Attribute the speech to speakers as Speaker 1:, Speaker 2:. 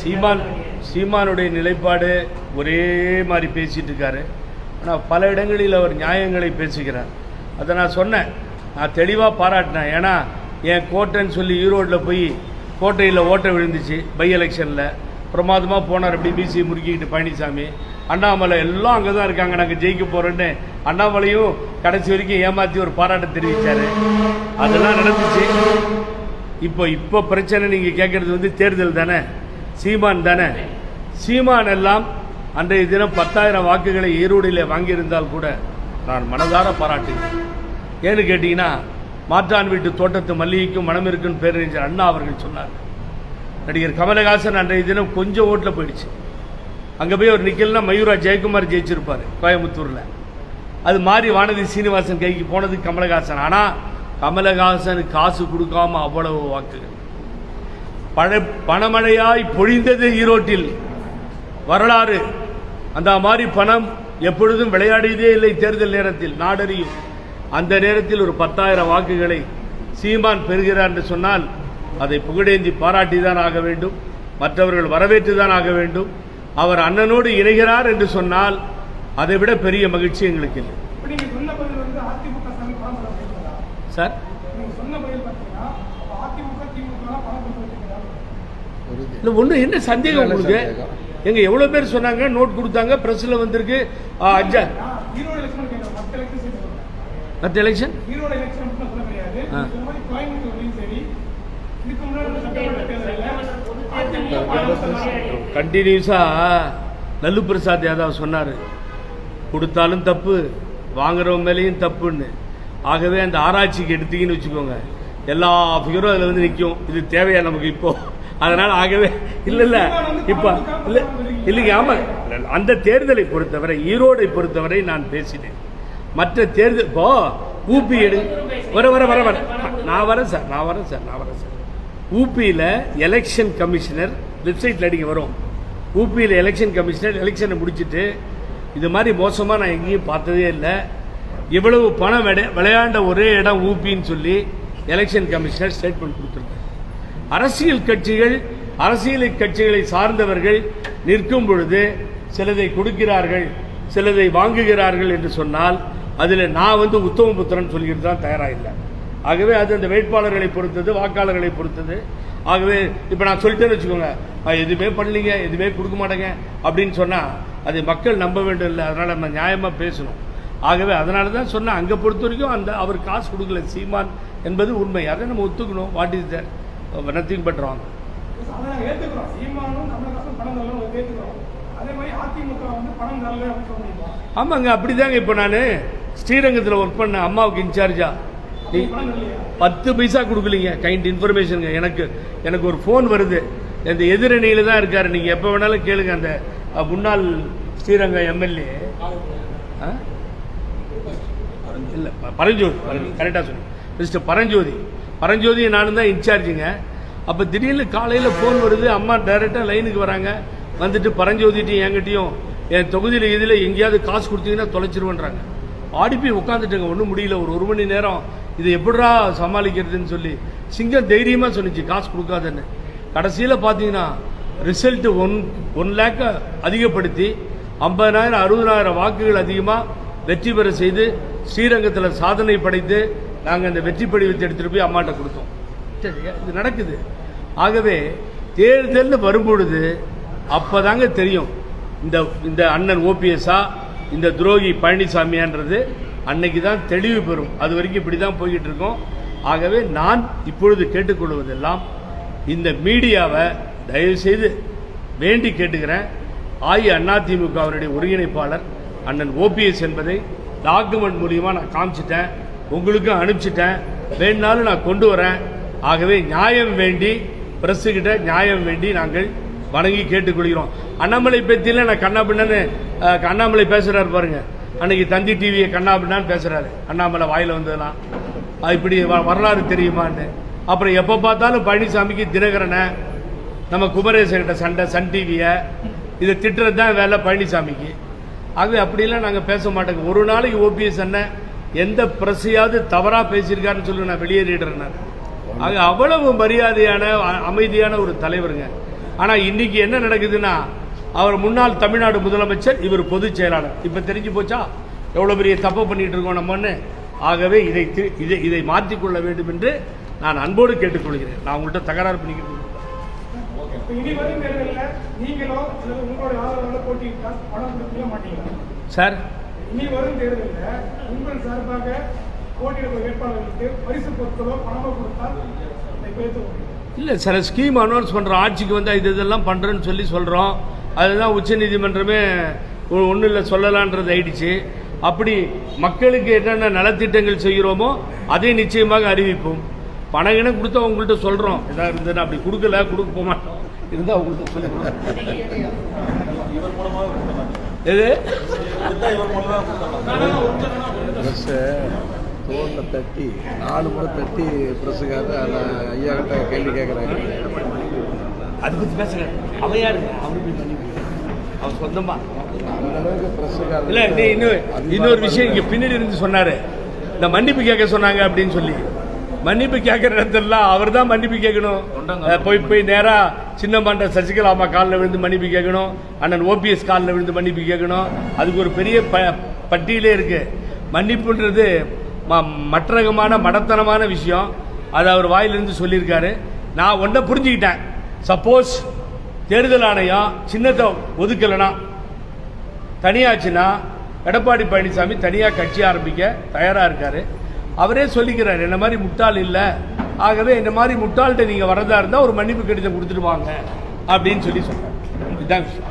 Speaker 1: சீமான் சீமானுடைய நிலைப்பாடு ஒரே மாதிரி பேசிகிட்டு இருக்காரு ஆனால் பல இடங்களில் அவர் நியாயங்களை பேசுகிறார். அதை நான் சொன்னேன். நான் தெளிவாக பாராட்டினேன். ஏன்னா என் கோட்டைன்னு சொல்லி ஈரோட்டில் போய் கோட்டையில் ஓட்டை விழுந்துச்சு பை எலெக்ஷனில். பிரமாதமாக போனார் அப்படி பிசி முறுக்கிக்கிட்டு பழனிசாமி. அண்ணாமலை எல்லாம் அங்கே தான் இருக்காங்க. நாங்கள் ஜெயிக்க போகிறோன்னு அண்ணாமலையும் கடைசி வரைக்கும் ஏமாற்றி ஒரு பாராட்டம் தெரிவித்தார் அதெல்லாம் நடந்துச்சு. இப்போ இப்போ பிரச்சனை நீங்கள் கேட்குறது வந்து தேர்தல் தானே? சீமான் தானே? சீமான் எல்லாம் அன்றைய தினம் பத்தாயிரம் வாக்குகளை ஈரோடில் வாங்கியிருந்தால் கூட நான் மனதார பாராட்டுகிறேன். ஏன்னு கேட்டீங்கன்னா மாற்றான் வீட்டு தோட்டத்து மல்லிகைக்கும் மனம் இருக்குன்னு பேரறிஞர் அண்ணா அவர்கள் சொன்னார். நடிகர் கமலஹாசன் அன்றைய தினம் கொஞ்சம் ஓட்டில் போயிடுச்சு. அங்கே போய் அவர் நிக்கலன்னா மயூரா ஜெயக்குமார் ஜெயிச்சிருப்பார் கோயம்புத்தூரில். அது மாதிரி வானதி சீனிவாசன் கைக்கு போனது கமலஹாசன். ஆனால் கமலஹாசனுக்கு காசு கொடுக்காம அவ்வளவு வாக்குகள். பழ பணமழையாய் பொழிந்தது ஈரோட்டில். வரலாறு. அந்த மாதிரி பணம் எப்பொழுதும் விளையாடியதே இல்லை தேர்தல் நேரத்தில் நாடறியும். அந்த நேரத்தில் ஒரு பத்தாயிரம் வாக்குகளை சீமான் பெறுகிறார் என்று சொன்னால் அதை புகழேந்தி பாராட்டி தான் ஆக வேண்டும். மற்றவர்கள் வரவேற்று தான் ஆக வேண்டும். அவர் அண்ணனோடு இணைகிறார் என்று சொன்னால் அதை விட பெரிய மகிழ்ச்சி எங்களுக்கு இல்லை.
Speaker 2: இப்ப நீங்க சொன்ன பதில் வந்து அதிமுக சாமி பணம் தர அப்படிங்கிறதா?
Speaker 1: சார்
Speaker 2: நீங்க சொன்ன பதில் பார்த்தீங்கன்னா அப்ப அதிமுக திமுக எல்லாம் பணம் கொடுத்து வச்சிருக்காங்க
Speaker 1: இல்லை ஒன்று என்ன சந்தேகம் உங்களுக்கு? எங்க எவ்வளோ பேர் சொன்னாங்க நோட் கொடுத்தாங்க ப்ரெஸ்ஸில் வந்திருக்கு. ஆ, அஞ்சா
Speaker 2: மற்ற எலெக்ஷன்.
Speaker 1: கண்டினியூஸாக லல்லு பிரசாத் யாதவ் சொன்னார் கொடுத்தாலும் தப்பு வாங்குறவங்க மேலேயும் தப்புன்னு. ஆகவே அந்த ஆராய்ச்சிக்கு எடுத்தீங்கன்னு வச்சுக்கோங்க. எல்லா ஃபிகரும் அதில் வந்து நிற்கும் இது தேவையா நமக்கு இப்போ? அதனால் ஆகவே இல்லை இல்லை. இப்போ இல்லை இல்லைங்க ஆமாம் அந்த தேர்தலை பொறுத்தவரை ஈரோடை பொறுத்தவரை நான் பேசினேன். மற்ற தேர்தல் இப்போ ஊபி எடு. வர வர வர வர. நான் வரேன் சார் நான் வரேன் சார் நான் வரேன் சார். ஊபியில் எலெக்ஷன் கமிஷனர் வெப்சைட்டில் அடிக்க வரும். ஊபியில் எலெக்ஷன் கமிஷனர் எலெக்ஷனை முடிச்சிட்டு இது மாதிரி மோசமாக நான் எங்கேயும் பார்த்ததே இல்லை. இவ்வளவு பணம் விளையாண்ட ஒரே இடம் ஊபின்னு சொல்லி எலெக்ஷன் கமிஷனர் ஸ்டேட்மெண்ட் கொடுத்துருக்காரு அரசியல் கட்சிகள் அரசியல் கட்சிகளை சார்ந்தவர்கள் நிற்கும் பொழுது சிலதை கொடுக்கிறார்கள் சிலதை வாங்குகிறார்கள் என்று சொன்னால் அதில் நான் வந்து உத்தம புத்திரன் சொல்லிட்டு தான் தயாராக இல்லை ஆகவே அது அந்த வேட்பாளர்களை பொறுத்தது வாக்காளர்களை பொறுத்தது. ஆகவே இப்போ நான் சொல்லிட்டேன்னு வச்சுக்கோங்க எதுவுமே பண்ணலீங்க எதுவுமே கொடுக்க மாட்டேங்க அப்படின்னு சொன்னால் அதை மக்கள் நம்ப வேண்டும் இல்லை அதனால் நம்ம நியாயமாக பேசணும். ஆகவே அதனால தான் சொன்னேன் அங்கே பொறுத்த வரைக்கும் அந்த அவர் காசு கொடுக்கல சீமான் என்பது உண்மை. அதை நம்ம ஒத்துக்கணும். What is that nothing but wrong ஆமாங்க அப்படிதாங்க இப்போ நான். ஸ்ரீரங்கத்தில் ஒர்க் பண்ண அம்மாவுக்கு இன்சார்ஜா. பத்து பைசா கொடுக்கலீங்க கைண்ட் இன்ஃபர்மேஷனுங்க எனக்கு எனக்கு ஒரு ஃபோன் வருது. இந்த எதிரணியில் தான் இருக்காரு. நீங்கள் எப்போ வேணாலும் கேளுங்க அந்த முன்னாள் ஸ்ரீரங்கம் எம்எல்ஏ. இல்லை பரஞ்சோதி கரெக்டாக சொன்னீங்க. மிஸ்டர் பரஞ்சோதி. பரஞ்சோதி நானும் தான் இன்சார்ஜுங்க. அப்போ திடீர்னு காலையில் ஃபோன் வருது அம்மா டைரெக்டாக லைனுக்கு வராங்க. வந்துட்டு பரஞ்சோதிட்டையும் என்கிட்டையும் என் தொகுதியில் இதில் எங்கேயாவது காசு கொடுத்தீங்கன்னா தொலைச்சிருவேன்றாங்க. ஆடிப்பி உட்காந்துட்டுங்க ஒன்றும் முடியல. ஒரு ஒரு மணி நேரம் இது எப்படா சமாளிக்கிறதுன்னு சொல்லி சிங்கம் தைரியமாக சொன்னிச்சு காசு கொடுக்காதுன்னு. கடைசியில் பார்த்தீங்கன்னா ரிசல்ட்டு ஒன் ஒன் லேக்கை அதிகப்படுத்தி ஐம்பதாயிரம் அறுபதாயிரம் வாக்குகள் அதிகமாக வெற்றி பெற செய்து ஸ்ரீரங்கத்தில் சாதனை படைத்து நாங்கள் அந்த வெற்றி படிவத்தை எடுத்துகிட்டு போய் அம்மாட்ட கொடுத்தோம். சரியா இது நடக்குது. ஆகவே தேர்தல்னு வரும்பொழுது அப்போதாங்க தெரியும். இந்த இந்த அண்ணன் ஓபிஎஸ்ஸா இந்த துரோகி பழனிசாமியான்றது அன்னைக்கு தான் தெளிவு பெறும். அது வரைக்கும் இப்படி தான் போய்கிட்டு இருக்கோம். ஆகவே நான் இப்பொழுது கேட்டுக்கொள்வதெல்லாம் இந்த மீடியாவை தயவுசெய்து வேண்டி கேட்டுக்கிறேன். அஇஅதிமுகவினுடைய ஒருங்கிணைப்பாளர் அண்ணன் ஓபிஎஸ் என்பதை டாக்குமெண்ட் மூலியமாக நான் காமிச்சிட்டேன். உங்களுக்கும் அனுப்பிச்சிட்டேன். வேணுனாலும் நான் கொண்டு வரேன். ஆகவே நியாயம் வேண்டி பிரஸுக்கிட்ட நியாயம் வேண்டி நாங்கள் வணங்கி கேட்டுக்கொள்கிறோம். அண்ணாமலை பற்றியில் நான் கண்ணா பின்னன்னு அண்ணாமலை பேசுகிறாரு பாருங்க. அன்னைக்கு தந்தி டிவியை கண்ணா பின்னான்னு பேசுகிறாரு அண்ணாமலை வாயில் வந்ததெல்லாம். இப்படி வ- வரலாறு தெரியுமான்னு. அப்புறம் எப்போ பார்த்தாலும் பழனிசாமிக்கு தினகரனை நம்ம குமரேசன்கிட்ட சண்டை சன் டிவியை இதை திட்டுறது தான் வேலை பழனிசாமிக்கு. ஆகவே அப்படிலாம் நாங்கள் பேச மாட்டோங்க ஒரு நாளைக்கு ஓபிஎஸ் அண்ணன் எந்த பிரசையாவது தவறாக பேசியிருக்காருன்னு சொல்லி நான் வெளியேறிடுறேன் அது ஆக அவ்வளவு மரியாதையான அ- அமைதியான ஒரு தலைவருங்க. ஆனால் இன்னைக்கு என்ன நடக்குதுன்னா அவர் முன்னாள் தமிழ்நாடு முதலமைச்சர் இவர் பொதுச் செயலாளர். இப்போ தெரிஞ்சு போச்சா? எவ்வளோ பெரிய தப்பு பண்ணிட்டு இருக்கோம் நம்மன்னு? ஆகவே இதை இதை இதை மாற்றிக்கொள்ள வேண்டும் என்று நான் அன்போடு கேட்டுக்கொள்கிறேன். நான் உங்கள்கிட்ட தகராறு பண்ணிக்கிட்டு இருக்கேன்.
Speaker 2: இனி வரும் தேர்தலில் நீங்களோ அல்லது உங்களுடைய ஆதரவாளர் போட்டியிட்டால் பணம் கொடுக்க மாட்டீங்களா?
Speaker 1: சார்.
Speaker 2: இனி வரும் தேர்தலில் உங்கள் சார்பாக போட்டியிட வேட்பாளர்களுக்கு பரிசு பொருட்களோ பணமோ கொடுத்தால்
Speaker 1: இல்லை சில ஸ்கீம் அனௌன்ஸ் பண்ணுறோம் ஆட்சிக்கு வந்தால் இது இதெல்லாம் பண்ணுறேன்னு சொல்லி சொல்கிறோம் அதுதான் உச்சநீதிமன்றமே ஒன்றும் இல்லை சொல்லலான்றது ஆயிடுச்சு. அப்படி மக்களுக்கு என்னென்ன நலத்திட்டங்கள் செய்கிறோமோ அதை நிச்சயமாக அறிவிப்போம். பணம் கொடுத்தா உங்கள்கிட்ட சொல்கிறோம் இதாக இருந்ததுன்னா அப்படி கொடுக்கல கொடுக்க போக மாட்டோம் இருந்தால் உங்கள்கிட்ட சொல்லுங்கள் எது?
Speaker 3: ப்ரெஸ்ஸை தோளில் தட்டி நாலு முறை தட்டி ப்ரெஸ்ஸுக்காக ஐயா கிட்ட கேள்வி கேட்குறாங்க
Speaker 1: அதை பற்றி பேசுகிறேன் அவன் யாருங்க அவரு அவன் சொந்தமாக
Speaker 3: அந்த அளவுக்கு ப்ரெஸ்ஸுக்காக
Speaker 1: இல்ல இன்னொரு இன்னொரு விஷயம் இங்க பின்னாடி இருந்து சொன்னாரு. இந்த மன்னிப்பு கேட்க சொன்னாங்க அப்படின்னு சொல்லி. மன்னிப்பு கேட்கிற இடத்துல அவர் தான் மன்னிப்பு கேட்கணும். போய் போய் நேரா சின்னம்மாண்ட சசிகலா அம்மா காலில் விழுந்து மன்னிப்பு கேட்கணும். அண்ணன் ஓபிஎஸ் காலில் விழுந்து மன்னிப்பு கேட்கணும். அதுக்கு ஒரு பெரிய ப பட்டியலே இருக்கு. மன்னிப்புன்றது ம- மற்றகமான மடத்தனமான விஷயம். அதை அவர் வாயிலிருந்து சொல்லியிருக்காரு. நான் ஒன்றை புரிஞ்சுக்கிட்டேன். சப்போஸ் தேர்தல் ஆணையம் சின்னத்தை ஒதுக்கலைன்னா தனியாச்சுன்னா எடப்பாடி பழனிசாமி தனியாக கட்சி ஆரம்பிக்க தயாராக இருக்காரு. அவரே சொல்லிக்கிறார் என்ன மாதிரி முட்டாள் இல்லை. ஆகவே இந்த மாதிரி முட்டாள்கிட்ட நீங்கள் வரதா இருந்தால் ஒரு மன்னிப்பு கடிதம் கொடுத்துட்டு வாங்க. அப்படின்னு சொல்லி சொல்றாரு இதுதான் விஷயம்.